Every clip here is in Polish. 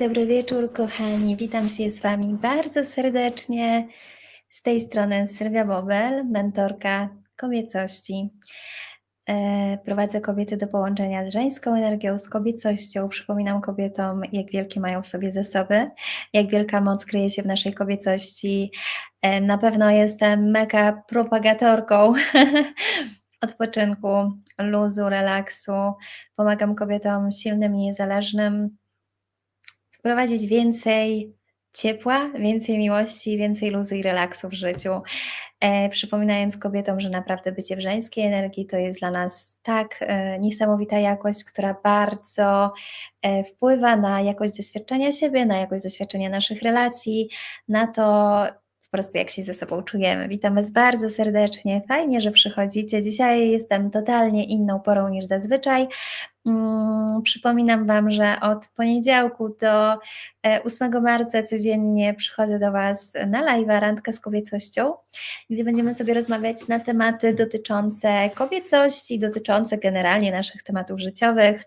Dobry wieczór, kochani. Witam się z Wami bardzo serdecznie. Z tej strony Sylwia Bobel, mentorka kobiecości. E, Prowadzę kobiety do połączenia z żeńską energią, z kobiecością. Przypominam kobietom, jak wielkie mają w sobie zasoby, jak wielka moc kryje się w naszej kobiecości. E, Na pewno jestem mega propagatorką odpoczynku, luzu, relaksu. Pomagam kobietom silnym i niezależnym wprowadzić więcej ciepła, więcej miłości, więcej luzu i relaksu w życiu. E, przypominając kobietom, że naprawdę bycie w żeńskiej energii to jest dla nas tak e, niesamowita jakość, która bardzo e, wpływa na jakość doświadczenia siebie, na jakość doświadczenia naszych relacji, na to po prostu jak się ze sobą czujemy. Witam Was bardzo serdecznie, fajnie, że przychodzicie. Dzisiaj jestem totalnie inną porą niż zazwyczaj. Mm, Przypominam Wam, że od poniedziałku do e, 8 marca codziennie przychodzę do Was na live Randka z kobiecością, gdzie będziemy sobie rozmawiać na tematy dotyczące kobiecości, dotyczące generalnie naszych tematów życiowych.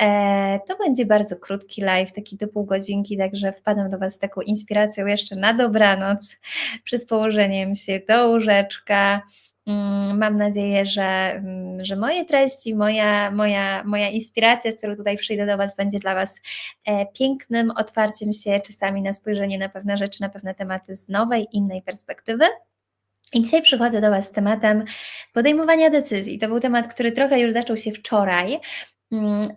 E, To będzie bardzo krótki live, taki do pół godzinki, także wpadam do Was z taką inspiracją jeszcze na dobranoc przed położeniem się do łóżeczka. Mm, Mam nadzieję, że, mm, że moje treści, moja, moja, moja inspiracja, z którą tutaj przyjdę do Was, będzie dla Was e, pięknym otwarciem się czasami na spojrzenie na pewne rzeczy, na pewne tematy z nowej, innej perspektywy. I dzisiaj przychodzę do Was z tematem podejmowania decyzji. To był temat, który trochę już zaczął się wczoraj.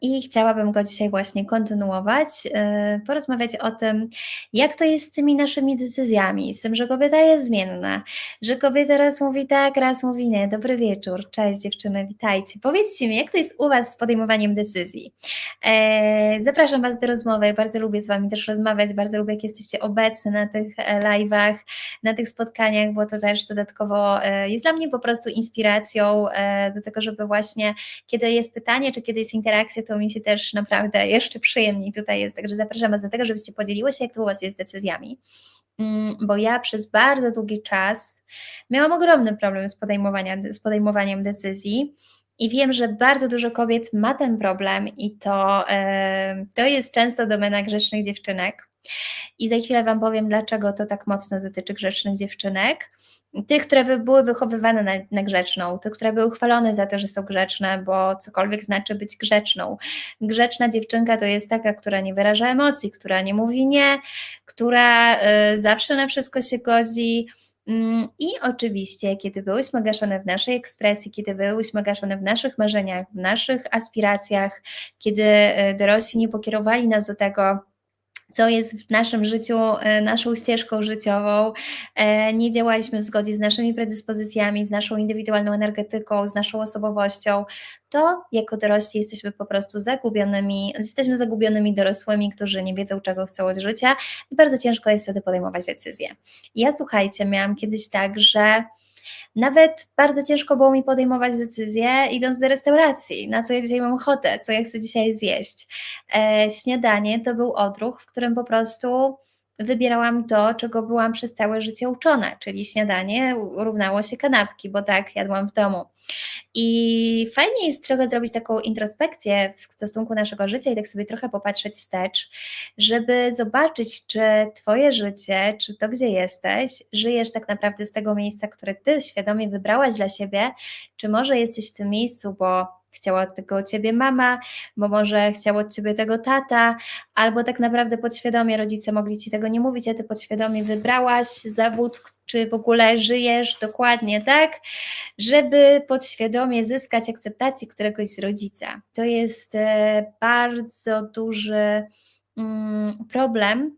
I chciałabym go dzisiaj właśnie kontynuować, e, porozmawiać o tym, jak to jest z tymi naszymi decyzjami, z tym, że kobieta jest zmienna, że kobieta raz mówi tak, raz mówi nie. Dobry wieczór, cześć dziewczyny, witajcie. Powiedzcie mi, jak to jest u Was z podejmowaniem decyzji? E, Zapraszam Was do rozmowy, bardzo lubię z Wami też rozmawiać, bardzo lubię, jak jesteście obecne na tych e, live'ach, na tych spotkaniach, bo to też dodatkowo jest dla mnie po prostu inspiracją do tego, żeby właśnie, kiedy jest pytanie, czy kiedy jest interakcja, to mi się też naprawdę jeszcze przyjemniej tutaj jest, także zapraszam Was do tego, żebyście podzieliły się, jak to u Was jest z decyzjami. Mm, bo ja przez bardzo długi czas miałam ogromny problem z, z podejmowaniem decyzji. I wiem, że bardzo dużo kobiet ma ten problem, i to, to jest często domena grzecznych dziewczynek. I za chwilę Wam powiem, dlaczego to tak mocno dotyczy grzecznych dziewczynek. Tych, które były wychowywane na, na grzeczną, tych, które były chwalone za to, że są grzeczne, bo cokolwiek znaczy być grzeczną. Grzeczna dziewczynka to jest taka, która nie wyraża emocji, która nie mówi nie, która y, zawsze na wszystko się godzi. Mm, I oczywiście, kiedy byłyśmy gaszone w naszej ekspresji, kiedy byłyśmy gaszone w naszych marzeniach, w naszych aspiracjach, kiedy y, dorośli nie pokierowali nas do tego, co jest w naszym życiu e, naszą ścieżką życiową, e, nie działaliśmy w zgodzie z naszymi predyspozycjami, z naszą indywidualną energetyką, z naszą osobowością, to jako dorośli jesteśmy po prostu zagubionymi, jesteśmy zagubionymi dorosłymi, którzy nie wiedzą, czego chcą od życia i bardzo ciężko jest wtedy podejmować decyzje. Ja słuchajcie, miałam kiedyś tak, że nawet bardzo ciężko było mi podejmować decyzje, idąc do restauracji, na co ja dzisiaj mam ochotę, co ja chcę dzisiaj zjeść. E, śniadanie to był odruch, w którym po prostu wybierałam to, czego byłam przez całe życie uczona, czyli śniadanie równało się kanapki, bo tak jadłam w domu. I fajnie jest trochę zrobić taką introspekcję w stosunku naszego życia i tak sobie trochę popatrzeć wstecz, żeby zobaczyć, czy Twoje życie, czy to, gdzie jesteś, żyjesz tak naprawdę z tego miejsca, które Ty świadomie wybrałaś dla siebie, czy może jesteś w tym miejscu, bo chciała tego od Ciebie mama, bo może chciał od Ciebie tego tata, albo tak naprawdę podświadomie rodzice mogli Ci tego nie mówić, a Ty podświadomie wybrałaś zawód, czy w ogóle żyjesz dokładnie tak, żeby podświadomie zyskać akceptację któregoś z rodzica. To jest e, bardzo duży mm, problem,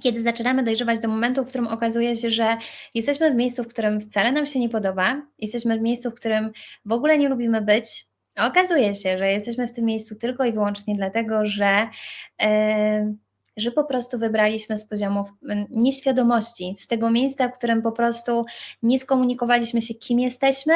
kiedy zaczynamy dojrzewać do momentu, w którym okazuje się, że jesteśmy w miejscu, w którym wcale nam się nie podoba, jesteśmy w miejscu, w którym w ogóle nie lubimy być. Okazuje się, że jesteśmy w tym miejscu tylko i wyłącznie dlatego, że, e, że po prostu wybraliśmy z poziomów mm, nieświadomości, z tego miejsca, w którym po prostu nie skomunikowaliśmy się, kim jesteśmy,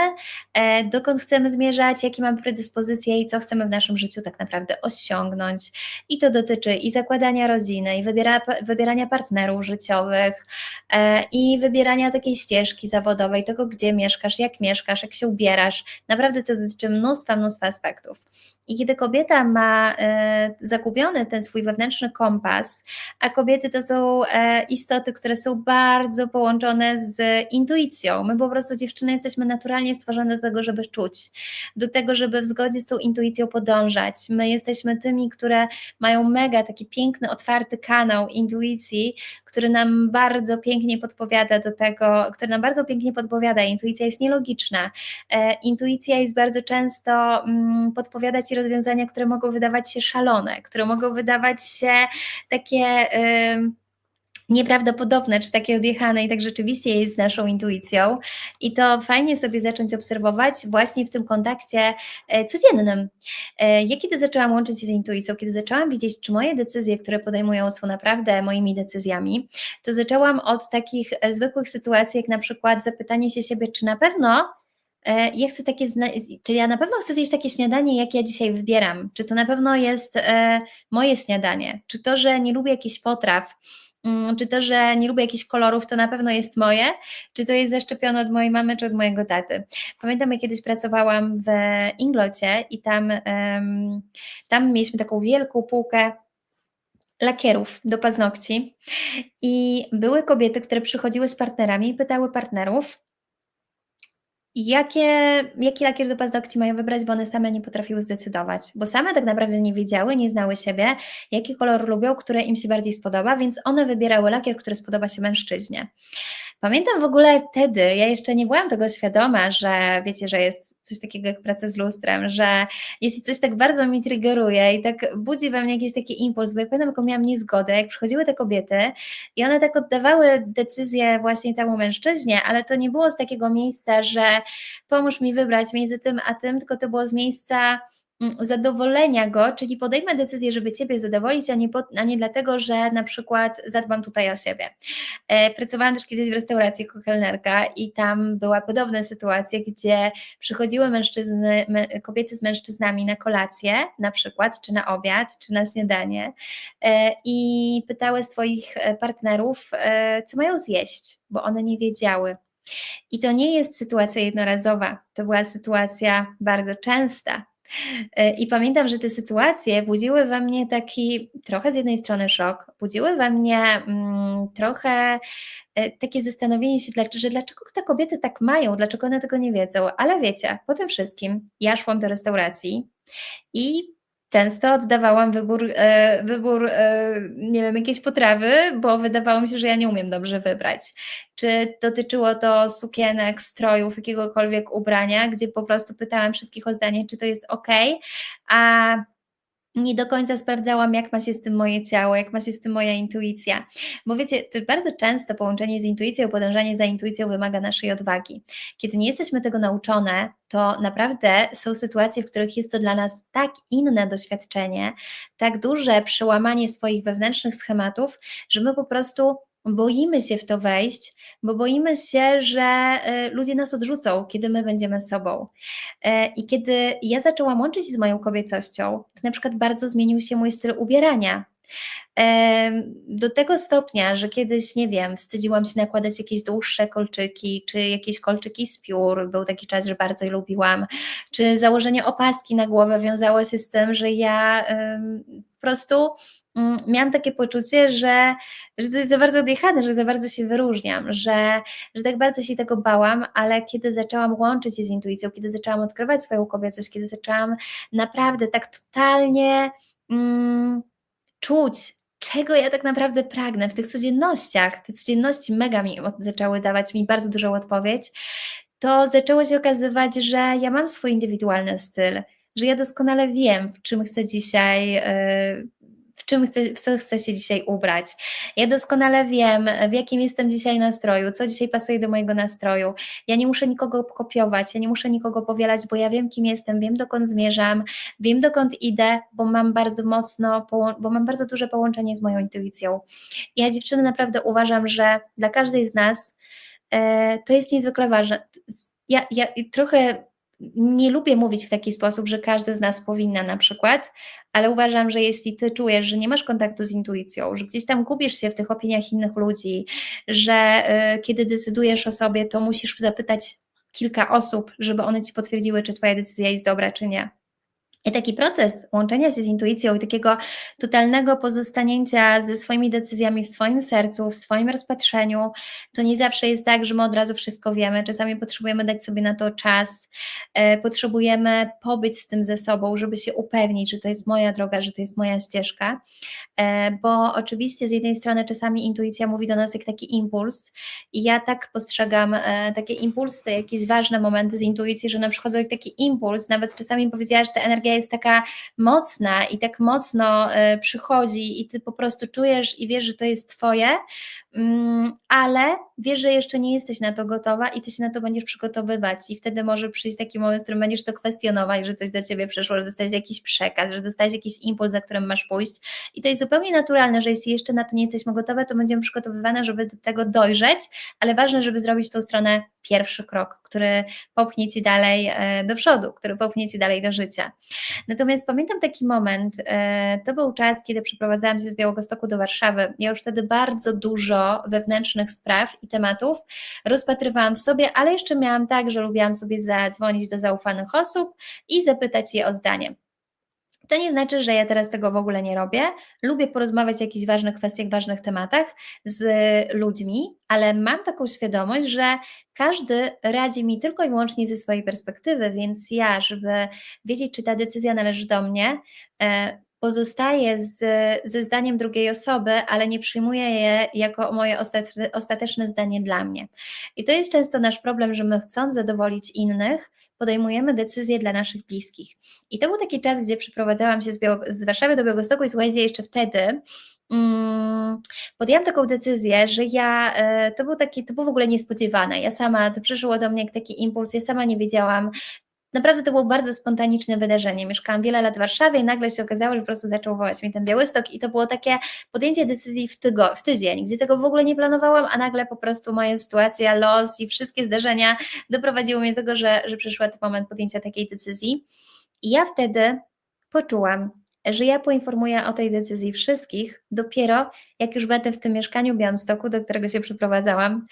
e, dokąd chcemy zmierzać, jakie mamy predyspozycje i co chcemy w naszym życiu tak naprawdę osiągnąć. I to dotyczy i zakładania rodziny, i wybiera, wybierania partnerów życiowych, e, i wybierania takiej ścieżki zawodowej, tego gdzie mieszkasz, jak mieszkasz, jak się ubierasz. Naprawdę to dotyczy mnóstwa, mnóstwa aspektów. I kiedy kobieta ma e, zagubiony ten swój wewnętrzny kompas, a kobiety to są e, istoty, które są bardzo połączone z intuicją. My po prostu dziewczyny jesteśmy naturalnie stworzone do tego, żeby czuć, do tego, żeby w zgodzie z tą intuicją podążać. My jesteśmy tymi, które mają mega taki piękny, otwarty kanał intuicji, który nam bardzo pięknie podpowiada do tego, który nam bardzo pięknie podpowiada. Intuicja jest nielogiczna. E, intuicja jest bardzo często mm, podpowiada ci rozwiązania, które mogą wydawać się szalone, które mogą wydawać się takie. Y, nieprawdopodobne, czy takie odjechane i tak rzeczywiście jest z naszą intuicją. I to fajnie sobie zacząć obserwować właśnie w tym kontakcie e, codziennym. E, ja kiedy zaczęłam łączyć się z intuicją, kiedy zaczęłam widzieć, czy moje decyzje, które podejmują są naprawdę moimi decyzjami, to zaczęłam od takich e, zwykłych sytuacji, jak na przykład zapytanie się siebie, czy na pewno ja chcę takie, czy ja na pewno chcę zjeść takie śniadanie, jak ja dzisiaj wybieram, czy to na pewno jest moje śniadanie, czy to, że nie lubię jakichś potraw, czy to, że nie lubię jakichś kolorów, to na pewno jest moje, czy to jest zaszczepione od mojej mamy, czy od mojego taty. Pamiętam, jak kiedyś pracowałam w Inglocie i tam, tam mieliśmy taką wielką półkę lakierów do paznokci i były kobiety, które przychodziły z partnerami i pytały partnerów, Jakie, jaki lakier do paznokci mają wybrać, bo one same nie potrafiły zdecydować, bo same tak naprawdę nie wiedziały, nie znały siebie, jaki kolor lubią, który im się bardziej spodoba, więc one wybierały lakier, który spodoba się mężczyźnie. Pamiętam w ogóle wtedy, ja jeszcze nie byłam tego świadoma, że wiecie, że jest coś takiego jak praca z lustrem, że jeśli coś tak bardzo mi triggeruje i tak budzi we mnie jakiś taki impuls, bo ja pamiętam, jaką miałam niezgodę, jak przychodziły te kobiety i one tak oddawały decyzję właśnie temu mężczyźnie, ale to nie było z takiego miejsca, że pomóż mi wybrać między tym a tym, tylko to było z miejsca zadowolenia go, czyli podejmę decyzję, żeby Ciebie zadowolić, a nie, po, a nie dlatego, że na przykład zadbam tutaj o siebie. E, pracowałam też kiedyś w restauracji jako kelnerka i tam była podobna sytuacja, gdzie przychodziły mężczyzny, me, kobiety z mężczyznami na kolację na przykład, czy na obiad, czy na śniadanie e, i pytały swoich e, partnerów, e, co mają zjeść, bo one nie wiedziały. I to nie jest sytuacja jednorazowa, to była sytuacja bardzo częsta, I pamiętam, że te sytuacje budziły we mnie taki trochę z jednej strony szok, budziły we mnie mm, trochę e, takie zastanowienie się, że dlaczego te kobiety tak mają, dlaczego one tego nie wiedzą. Ale wiecie, po tym wszystkim ja szłam do restauracji i często oddawałam wybór, e, wybór, e, nie wiem, jakiejś potrawy, bo wydawało mi się, że ja nie umiem dobrze wybrać. Czy dotyczyło to sukienek, strojów, jakiegokolwiek ubrania, gdzie po prostu pytałam wszystkich o zdanie, czy to jest ok, a nie do końca sprawdzałam, jak ma się z tym moje ciało, jak ma się z tym moja intuicja. Bo wiecie, bardzo często połączenie z intuicją, podążanie za intuicją wymaga naszej odwagi. Kiedy nie jesteśmy tego nauczone, to naprawdę są sytuacje, w których jest to dla nas tak inne doświadczenie, tak duże przełamanie swoich wewnętrznych schematów, że my po prostu boimy się w to wejść, bo boimy się, że y, ludzie nas odrzucą, kiedy my będziemy sobą. E, I kiedy ja zaczęłam łączyć się z moją kobiecością, to na przykład bardzo zmienił się mój styl ubierania. Do tego stopnia, że kiedyś, nie wiem, wstydziłam się nakładać jakieś dłuższe kolczyki, czy jakieś kolczyki z piór, był taki czas, że bardzo je lubiłam, czy założenie opaski na głowę wiązało się z tym, że ja po prostu miałam takie poczucie, że, że to jest za bardzo odjechane, że za bardzo się wyróżniam, że, że tak bardzo się tego bałam, ale kiedy zaczęłam łączyć się z intuicją, kiedy zaczęłam odkrywać swoją kobiecość, kiedy zaczęłam naprawdę tak totalnie mm, czuć, czego ja tak naprawdę pragnę w tych codziennościach, te codzienności mega mi zaczęły dawać mi bardzo dużą odpowiedź, to zaczęło się okazywać, że ja mam swój indywidualny styl, że ja doskonale wiem, w czym chcę dzisiaj, w czym chcę, w co chcę się dzisiaj ubrać. Ja doskonale wiem, w jakim jestem dzisiaj nastroju, co dzisiaj pasuje do mojego nastroju. Ja nie muszę nikogo kopiować, ja nie muszę nikogo powielać, bo ja wiem, kim jestem, wiem, dokąd zmierzam, wiem, dokąd idę, bo mam bardzo mocno, bo mam bardzo duże połączenie z moją intuicją. Ja dziewczyny naprawdę uważam, że dla każdej z nas e, to jest niezwykle ważne. Ja, ja trochę nie lubię mówić w taki sposób, że każdy z nas powinna na przykład, ale uważam, że jeśli ty czujesz, że nie masz kontaktu z intuicją, że gdzieś tam gubisz się w tych opiniach innych ludzi, że y, kiedy decydujesz o sobie, to musisz zapytać kilka osób, żeby one ci potwierdziły, czy twoja decyzja jest dobra, czy nie. I taki proces łączenia się z intuicją i takiego totalnego pozostanięcia ze swoimi decyzjami w swoim sercu, w swoim rozpatrzeniu, to nie zawsze jest tak, że my od razu wszystko wiemy. Czasami potrzebujemy dać sobie na to czas, e, potrzebujemy pobyć z tym ze sobą, żeby się upewnić, że to jest moja droga, że to jest moja ścieżka. E, bo oczywiście z jednej strony czasami intuicja mówi do nas jak taki impuls, i ja tak postrzegam e, takie impulsy, jakieś ważne momenty z intuicji, że nam przychodzą jak taki impuls. Nawet czasami powiedziałaś, że ta energia jest taka mocna i tak mocno y, przychodzi i ty po prostu czujesz i wiesz, że to jest twoje, mm, ale wiesz, że jeszcze nie jesteś na to gotowa i ty się na to będziesz przygotowywać. I wtedy może przyjść taki moment, w którym będziesz to kwestionować, że coś do ciebie przeszło, że dostałeś jakiś przekaz, że dostałeś jakiś impuls, za którym masz pójść. I to jest zupełnie naturalne, że jeśli jeszcze na to nie jesteśmy gotowe, to będziemy przygotowywane, żeby do tego dojrzeć, ale ważne, żeby zrobić tą stronę pierwszy krok, który popchnie ci dalej e, do przodu, który popchnie ci dalej do życia. Natomiast pamiętam taki moment, e, to był czas, kiedy przeprowadzałam się z Białegostoku do Warszawy. Ja już wtedy bardzo dużo wewnętrznych spraw i tematów rozpatrywałam w sobie, ale jeszcze miałam tak, że lubiłam sobie zadzwonić do zaufanych osób i zapytać je o zdanie. To nie znaczy, że ja teraz tego w ogóle nie robię. Lubię porozmawiać o jakichś ważnych kwestiach, ważnych tematach z ludźmi, ale mam taką świadomość, że każdy radzi mi tylko i wyłącznie ze swojej perspektywy, więc ja, żeby wiedzieć, czy ta decyzja należy do mnie, e, pozostaję z, ze zdaniem drugiej osoby, ale nie przyjmuję je jako moje ostateczne, ostateczne zdanie dla mnie. I to jest często nasz problem, że my chcąc zadowolić innych, podejmujemy decyzje dla naszych bliskich. I to był taki czas, gdzie przeprowadzałam się z, z Warszawy do Białegostoku i słuchajcie, jeszcze wtedy mm, podjęłam taką decyzję, że ja, e, to był taki, to było w ogóle niespodziewane, ja sama, to przyszło do mnie jak taki impuls, ja sama nie wiedziałam, Naprawdę to było bardzo spontaniczne wydarzenie. Mieszkałam wiele lat w Warszawie i nagle się okazało, że po prostu zaczął wołać mi ten Białystok i to było takie podjęcie decyzji w, tygo, w tydzień, gdzie tego w ogóle nie planowałam, a nagle po prostu moja sytuacja, los i wszystkie zdarzenia doprowadziły mnie do tego, że, że przyszła ten moment podjęcia takiej decyzji. I ja wtedy poczułam, że ja poinformuję o tej decyzji wszystkich dopiero jak już będę w tym mieszkaniu w Białymstoku, do którego się przeprowadzałam.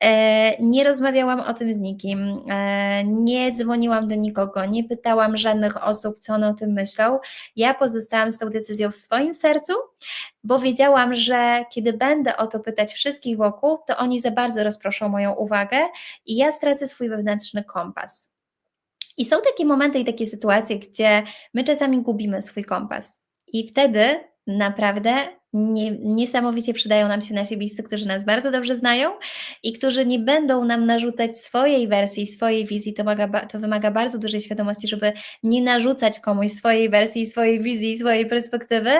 E, nie rozmawiałam o tym z nikim, e, nie dzwoniłam do nikogo, nie pytałam żadnych osób, co one o tym myślą. Ja pozostałam z tą decyzją w swoim sercu, bo wiedziałam, że kiedy będę o to pytać wszystkich wokół, to oni za bardzo rozproszą moją uwagę i ja stracę swój wewnętrzny kompas. I są takie momenty i takie sytuacje, gdzie my czasami gubimy swój kompas. I wtedy naprawdę nie, niesamowicie przydają nam się nasi bliscy, którzy nas bardzo dobrze znają i którzy nie będą nam narzucać swojej wersji, swojej wizji. To, wymaga, to wymaga bardzo dużej świadomości, żeby nie narzucać komuś swojej wersji, swojej wizji, swojej perspektywy,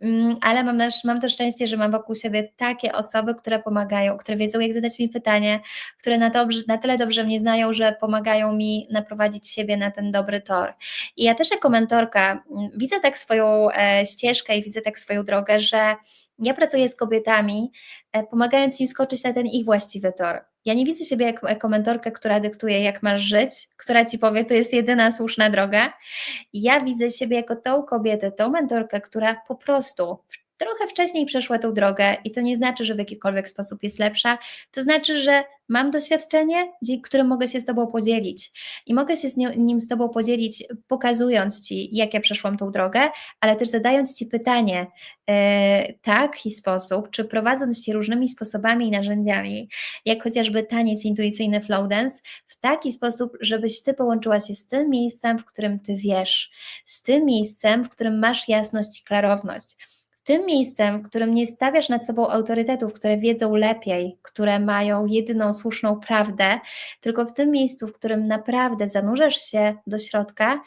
mm, ale mam, nasz, mam to szczęście, że mam wokół siebie takie osoby, które pomagają, które wiedzą, jak zadać mi pytanie, które na, dobrze, na tyle dobrze mnie znają, że pomagają mi naprowadzić siebie na ten dobry tor. I ja też jako mentorka mm, widzę tak swoją e, ścieżkę i widzę tak swoją drogę, że ja pracuję z kobietami, e, pomagając im skoczyć na ten ich właściwy tor. Ja nie widzę siebie jako, mentorkę, która dyktuje, jak masz żyć, która ci powie, to jest jedyna słuszna droga. Ja widzę siebie jako tą kobietę, tą mentorkę, która po prostu trochę wcześniej przeszła tą drogę i to nie znaczy, że w jakikolwiek sposób jest lepsza, to znaczy, że mam doświadczenie, którym mogę się z Tobą podzielić. I mogę się z nim z Tobą podzielić, pokazując Ci, jak ja przeszłam tą drogę, ale też zadając Ci pytanie yy, taki sposób, czy prowadząc Cię różnymi sposobami i narzędziami, jak chociażby taniec intuicyjny flow dance, w taki sposób, żebyś Ty połączyła się z tym miejscem, w którym Ty wiesz, z tym miejscem, w którym masz jasność i klarowność tym miejscem, w którym nie stawiasz nad sobą autorytetów, które wiedzą lepiej, które mają jedyną słuszną prawdę, tylko w tym miejscu, w którym naprawdę zanurzasz się do środka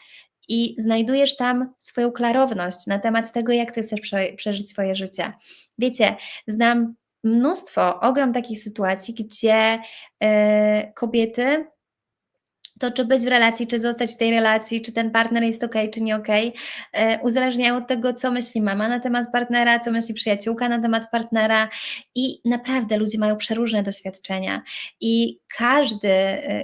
i znajdujesz tam swoją klarowność na temat tego, jak ty chcesz przeżyć swoje życie. Wiecie, znam mnóstwo, ogrom takich sytuacji, gdzie yy, kobiety to czy być w relacji, czy zostać w tej relacji, czy ten partner jest ok, czy nie ok, e, uzależniają od tego, co myśli mama na temat partnera, co myśli przyjaciółka na temat partnera i naprawdę ludzie mają przeróżne doświadczenia. I każdy,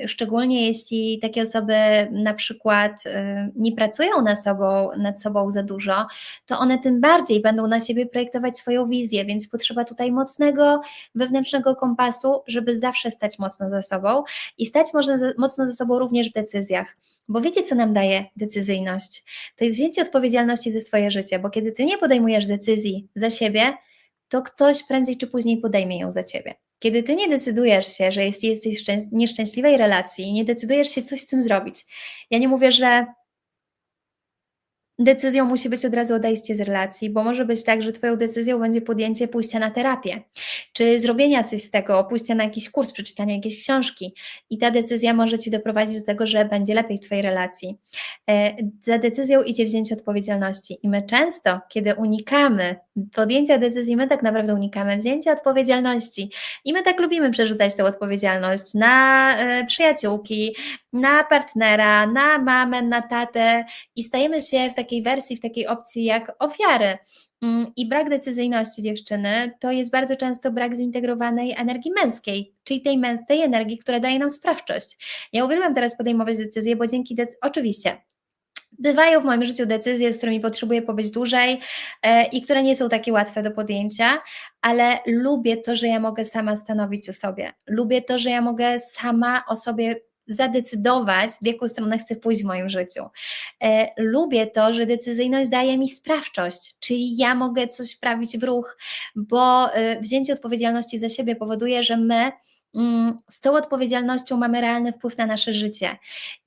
y, szczególnie jeśli takie osoby na przykład y, nie pracują nad sobą, nad sobą za dużo, to one tym bardziej będą na siebie projektować swoją wizję, więc potrzeba tutaj mocnego wewnętrznego kompasu, żeby zawsze stać mocno za sobą i stać można mocno za sobą również w decyzjach. Bo wiecie, co nam daje decyzyjność? To jest wzięcie odpowiedzialności za swoje życie, bo kiedy ty nie podejmujesz decyzji za siebie, to ktoś prędzej czy później podejmie ją za ciebie. Kiedy ty nie decydujesz się, że jeśli jesteś w nieszczęśliwej relacji, nie decydujesz się coś z tym zrobić. Ja nie mówię, że decyzją musi być od razu odejście z relacji, bo może być tak, że Twoją decyzją będzie podjęcie pójścia na terapię, czy zrobienia coś z tego, pójścia na jakiś kurs, przeczytania jakiejś książki i ta decyzja może Ci doprowadzić do tego, że będzie lepiej w Twojej relacji. E, za decyzją idzie wzięcie odpowiedzialności i my często, kiedy unikamy podjęcia decyzji, my tak naprawdę unikamy wzięcia odpowiedzialności i my tak lubimy przerzucać tę odpowiedzialność na e, przyjaciółki, na partnera, na mamę, na tatę i stajemy się w takiej wersji, w takiej opcji jak ofiary. Mm, I brak decyzyjności dziewczyny to jest bardzo często brak zintegrowanej energii męskiej, czyli tej, męs- tej energii, która daje nam sprawczość. Ja uwielbiam teraz podejmować decyzje, bo dzięki decyzji, oczywiście, Bywają w moim życiu decyzje, z którymi potrzebuję pobyć dłużej e, i które nie są takie łatwe do podjęcia, ale lubię to, że ja mogę sama stanowić o sobie. Lubię to, że ja mogę sama o sobie zadecydować, w jaką stronę chcę pójść w moim życiu. E, lubię to, że decyzyjność daje mi sprawczość, czyli ja mogę coś wprawić w ruch, bo e, wzięcie odpowiedzialności za siebie powoduje, że my z tą odpowiedzialnością mamy realny wpływ na nasze życie.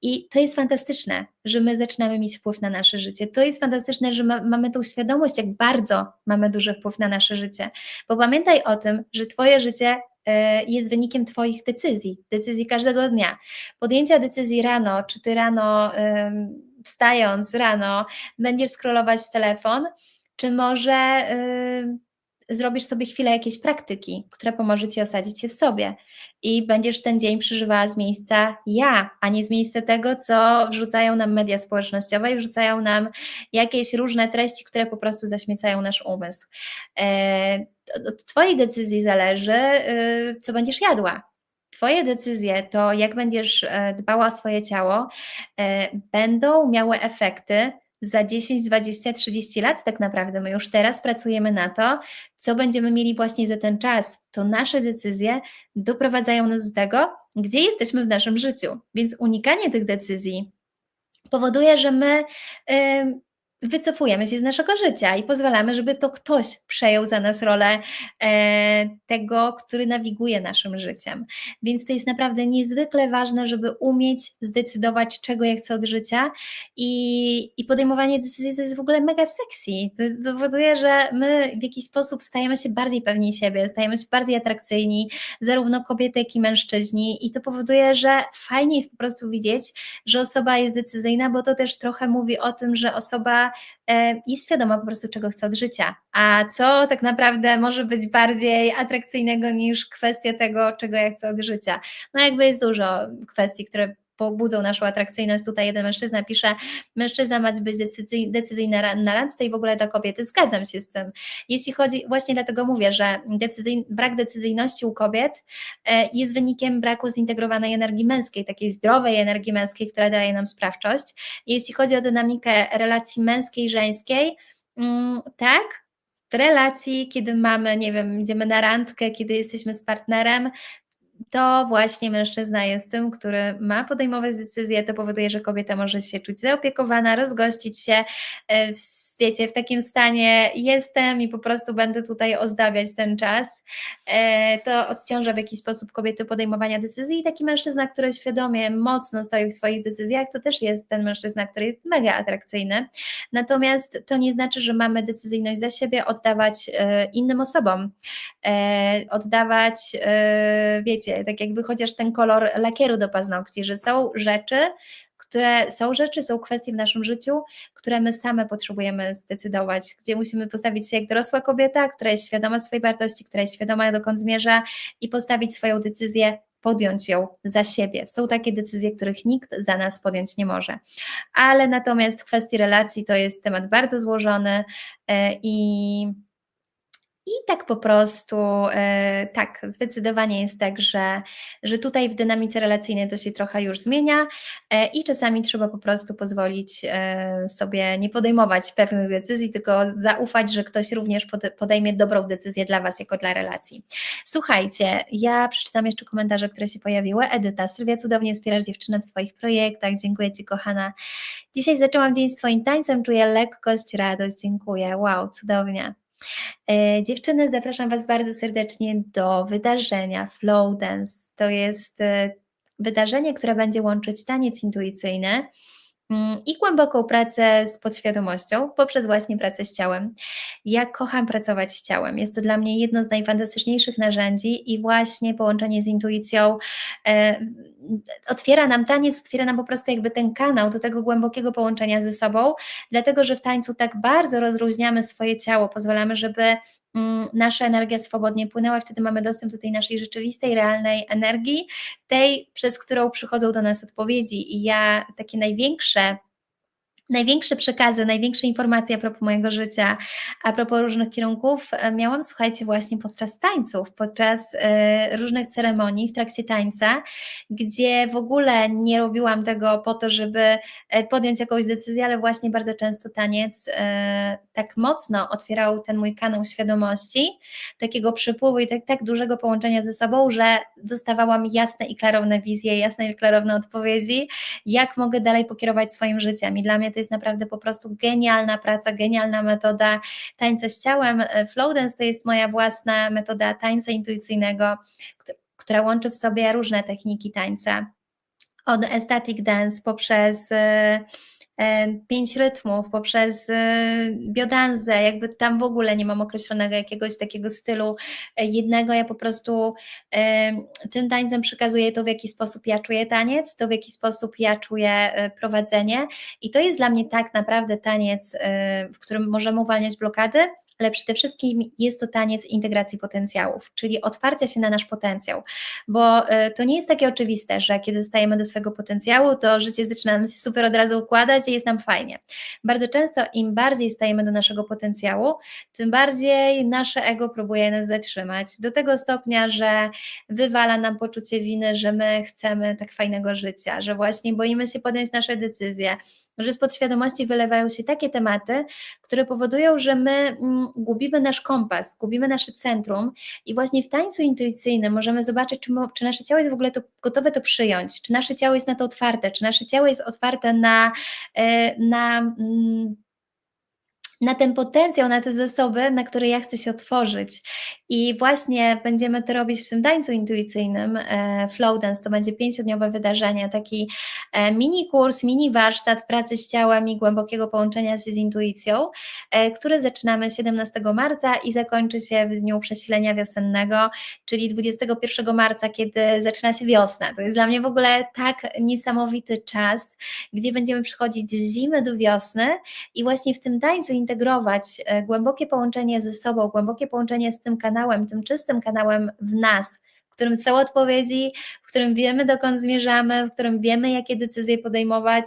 I to jest fantastyczne, że my zaczynamy mieć wpływ na nasze życie. To jest fantastyczne, że ma, mamy tą świadomość, jak bardzo mamy duży wpływ na nasze życie. Bo pamiętaj o tym, że Twoje życie E, jest wynikiem Twoich decyzji, decyzji każdego dnia. Podjęcia decyzji rano, czy Ty rano, wstając rano, będziesz scrollować telefon, czy może zrobisz sobie chwilę jakiejś praktyki, która pomoże Ci osadzić się w sobie i będziesz ten dzień przeżywała z miejsca ja, a nie z miejsca tego, co wrzucają nam media społecznościowe i wrzucają nam jakieś różne treści, które po prostu zaśmiecają nasz umysł. E, od Twojej decyzji zależy, y, co będziesz jadła. Twoje decyzje, to jak będziesz e, dbała o swoje ciało, e, będą miały efekty za 10, 20, 30 lat tak naprawdę. My już teraz pracujemy na to, co będziemy mieli właśnie za ten czas. To nasze decyzje doprowadzają nas do tego, gdzie jesteśmy w naszym życiu. Więc unikanie tych decyzji powoduje, że my wycofujemy się z naszego życia i pozwalamy, żeby to ktoś przejął za nas rolę e, tego, który nawiguje naszym życiem. Więc to jest naprawdę niezwykle ważne, żeby umieć zdecydować, czego ja chcę od życia i, i podejmowanie decyzji to jest w ogóle mega sexy. To powoduje, że my w jakiś sposób stajemy się bardziej pewni siebie, stajemy się bardziej atrakcyjni, zarówno kobiety, jak i mężczyźni i to powoduje, że fajnie jest po prostu widzieć, że osoba jest decyzyjna, bo to też trochę mówi o tym, że osoba E, jest świadoma po prostu, czego chce od życia. A co tak naprawdę może być bardziej atrakcyjnego niż kwestia tego, czego ja chcę od życia? No jakby jest dużo kwestii, które pobudzą naszą atrakcyjność. Tutaj jeden mężczyzna pisze, mężczyzna ma być decyzyjny na randce i w ogóle do kobiety. Zgadzam się z tym. Jeśli chodzi, właśnie dlatego mówię, że brak decyzyjności u kobiet e, jest wynikiem braku zintegrowanej energii męskiej, takiej zdrowej energii męskiej, która daje nam sprawczość. Jeśli chodzi o dynamikę relacji męskiej, żeńskiej, mm, tak, w relacji, kiedy mamy, nie wiem, idziemy na randkę, kiedy jesteśmy z partnerem, to właśnie mężczyzna jest tym, który ma podejmować decyzje, to powoduje, że kobieta może się czuć zaopiekowana, rozgościć się e, w wiecie, w takim stanie jestem i po prostu będę tutaj ozdabiać ten czas, e, to odciąża w jakiś sposób kobiety podejmowania decyzji i taki mężczyzna, który świadomie mocno stoi w swoich decyzjach, to też jest ten mężczyzna, który jest mega atrakcyjny. Natomiast to nie znaczy, że mamy decyzyjność za siebie oddawać e, innym osobom, oddawać, wiecie, tak jakby chociaż ten kolor lakieru do paznokci, że są rzeczy, które są rzeczy, są kwestie w naszym życiu, które my same potrzebujemy zdecydować, gdzie musimy postawić się jak dorosła kobieta, która jest świadoma swojej wartości, która jest świadoma dokąd zmierza i postawić swoją decyzję podjąć ją za siebie. Są takie decyzje, których nikt za nas podjąć nie może. Ale natomiast w kwestii relacji to jest temat bardzo złożony e, i I tak po prostu, e, tak, zdecydowanie jest tak, że, że tutaj w dynamice relacyjnej to się trochę już zmienia e, i czasami trzeba po prostu pozwolić e, sobie nie podejmować pewnych decyzji, tylko zaufać, że ktoś również podejmie dobrą decyzję dla Was jako dla relacji. Słuchajcie, ja przeczytam jeszcze komentarze, które się pojawiły. Edyta, Sylwia, cudownie wspierasz dziewczynę w swoich projektach, dziękuję Ci kochana. Dzisiaj zaczęłam dzień z Twoim tańcem, czuję lekkość, radość, dziękuję, wow, cudownie. E, dziewczyny, zapraszam Was bardzo serdecznie do wydarzenia Flow Dance. To jest e, wydarzenie, które będzie łączyć taniec intuicyjny i głęboką pracę z podświadomością poprzez właśnie pracę z ciałem. Ja kocham pracować z ciałem. Jest to dla mnie jedno z najfantastyczniejszych narzędzi i właśnie połączenie z intuicją e, otwiera nam taniec, otwiera nam po prostu jakby ten kanał do tego głębokiego połączenia ze sobą, dlatego że w tańcu tak bardzo rozluźniamy swoje ciało, pozwalamy, żeby Mm, nasza energia swobodnie płynęła, wtedy mamy dostęp do tej naszej rzeczywistej, realnej energii, tej, przez którą przychodzą do nas odpowiedzi. I ja takie największe Największe przekazy, największe informacje a propos mojego życia, a propos różnych kierunków, e, miałam, słuchajcie, właśnie podczas tańców, podczas y, różnych ceremonii w trakcie tańca, gdzie w ogóle nie robiłam tego po to, żeby e, podjąć jakąś decyzję, ale właśnie bardzo często taniec tak mocno otwierał ten mój kanał świadomości, takiego przepływu i tak, tak dużego połączenia ze sobą, że dostawałam jasne i klarowne wizje, jasne i klarowne odpowiedzi, jak mogę dalej pokierować swoim życiem. I dla mnie to jest naprawdę po prostu genialna praca, genialna metoda tańca z ciałem. E, Flow Dance to jest moja własna metoda tańca intuicyjnego, która łączy w sobie różne techniki tańca. Od estatic dance poprzez e, pięć rytmów, poprzez e, biodanzę, jakby tam w ogóle nie mam określonego jakiegoś takiego stylu e, jednego, ja po prostu tym tańcem przekazuję to, w jaki sposób ja czuję taniec, to w jaki sposób ja czuję prowadzenie. I to jest dla mnie tak naprawdę taniec, w którym możemy uwalniać blokady, ale przede wszystkim jest to taniec integracji potencjałów, czyli otwarcia się na nasz potencjał, bo e, to nie jest takie oczywiste, że kiedy stajemy do swojego potencjału, to życie zaczyna nam się super od razu układać i jest nam fajnie. Bardzo często im bardziej stajemy do naszego potencjału, tym bardziej nasze ego próbuje nas zatrzymać do tego stopnia, że wywala nam poczucie winy, że my chcemy tak fajnego życia, że właśnie boimy się podjąć nasze decyzje, że z podświadomości wylewają się takie tematy, które powodują, że my mm, gubimy nasz kompas, gubimy nasze centrum i właśnie w tańcu intuicyjnym możemy zobaczyć, czy, czy nasze ciało jest w ogóle to, gotowe to przyjąć, czy nasze ciało jest na to otwarte, czy nasze ciało jest otwarte na, e, na mm, na ten potencjał, na te zasoby, na które ja chcę się otworzyć. I właśnie będziemy to robić w tym tańcu intuicyjnym. E, Flow Dance to będzie pięciodniowe wydarzenie, taki e, mini kurs, mini warsztat pracy z ciałem i głębokiego połączenia się z intuicją, e, który zaczynamy 17 marca i zakończy się w dniu przesilenia wiosennego, czyli 21 marca, kiedy zaczyna się wiosna. To jest dla mnie w ogóle tak niesamowity czas, gdzie będziemy przychodzić z zimy do wiosny i właśnie w tym tańcu zintegrować e, głębokie połączenie ze sobą, głębokie połączenie z tym kanałem, tym czystym kanałem w nas, w którym są odpowiedzi, którym wiemy, dokąd zmierzamy, w którym wiemy, jakie decyzje podejmować,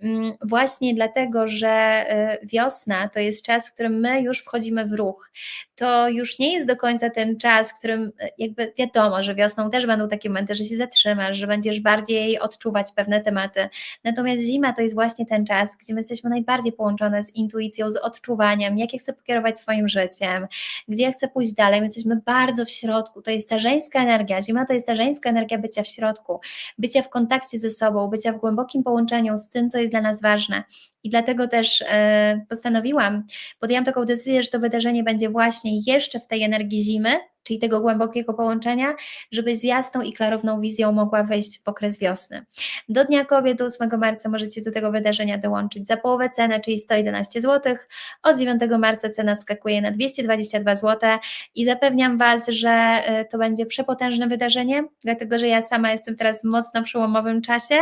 mm, właśnie dlatego, że e, wiosna to jest czas, w którym my już wchodzimy w ruch. To już nie jest do końca ten czas, w którym e, jakby wiadomo, że wiosną też będą takie momenty, że się zatrzymasz, że będziesz bardziej odczuwać pewne tematy. Natomiast zima to jest właśnie ten czas, gdzie my jesteśmy najbardziej połączone z intuicją, z odczuwaniem, jak ja chcę pokierować swoim życiem, gdzie ja chcę pójść dalej. My jesteśmy bardzo w środku. To jest ta żeńska energia. Zima to jest ta żeńska energia bycia w środku, bycia w kontakcie ze sobą, bycia w głębokim połączeniu z tym, co jest dla nas ważne. I dlatego też e, postanowiłam, podjęłam taką decyzję, że to wydarzenie będzie właśnie jeszcze w tej energii zimy, czyli tego głębokiego połączenia, żeby z jasną i klarowną wizją mogła wejść w okres wiosny. Do Dnia Kobiet, do 8 marca możecie do tego wydarzenia dołączyć za połowę ceny, czyli 111 zł. Od 9 marca cena wskakuje na 222 zł i zapewniam Was, że e, to będzie przepotężne wydarzenie, dlatego że ja sama jestem teraz w mocno przełomowym czasie,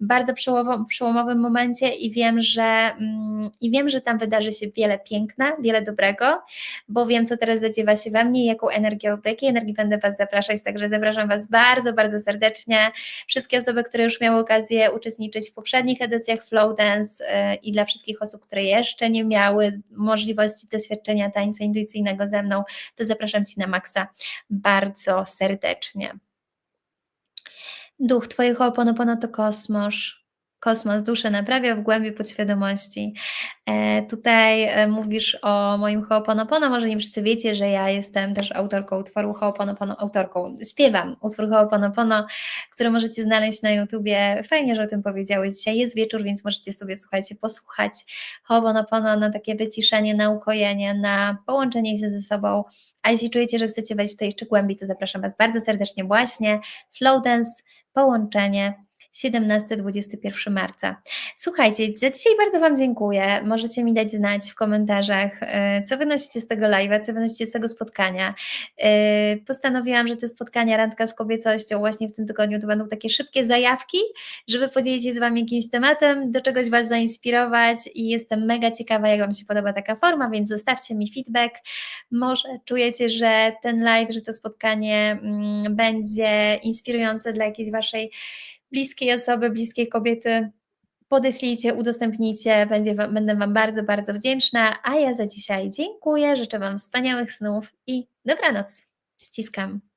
bardzo przełomowym momencie i wiem, że mm, i wiem, że tam wydarzy się wiele piękna, wiele dobrego, bo wiem, co teraz zadziewa się we mnie, jaką energię do energii będę Was zapraszać, także zapraszam Was bardzo, bardzo serdecznie. Wszystkie osoby, które już miały okazję uczestniczyć w poprzednich edycjach Flow Dance yy, i dla wszystkich osób, które jeszcze nie miały możliwości doświadczenia tańca intuicyjnego ze mną, to zapraszam Ci na maksa bardzo serdecznie. Duch, Twoje Ho'oponopono to kosmos, kosmos, duszę naprawia w głębi podświadomości. E, tutaj e, mówisz o moim Ho'oponopono, może nie wszyscy wiecie, że ja jestem też autorką utworu Ho'oponopono, autorką, śpiewam utwór Ho'oponopono, który możecie znaleźć na YouTubie. Fajnie, że o tym powiedziałeś. Dzisiaj jest wieczór, więc możecie sobie, słuchajcie, posłuchać Ho'oponopono na takie wyciszenie, na ukojenie, na połączenie się ze sobą. A jeśli czujecie, że chcecie wejść tutaj jeszcze głębiej, to zapraszam Was bardzo serdecznie właśnie. Flow Dance, połączenie 17-21 marca. Słuchajcie, za dzisiaj bardzo Wam dziękuję. Możecie mi dać znać w komentarzach, e, co wynosicie z tego live'a, co wynosicie z tego spotkania. E, postanowiłam, że te spotkania Randka z kobiecością właśnie w tym tygodniu to będą takie szybkie zajawki, żeby podzielić się z Wami jakimś tematem, do czegoś Was zainspirować i jestem mega ciekawa, jak Wam się podoba taka forma, więc zostawcie mi feedback. Może czujecie, że ten live, że to spotkanie mm, będzie inspirujące dla jakiejś Waszej bliskiej osoby, bliskiej kobiety, podeślijcie, udostępnijcie, będzie, będę Wam bardzo, bardzo wdzięczna, a ja za dzisiaj dziękuję, życzę Wam wspaniałych snów i dobranoc. Ściskam.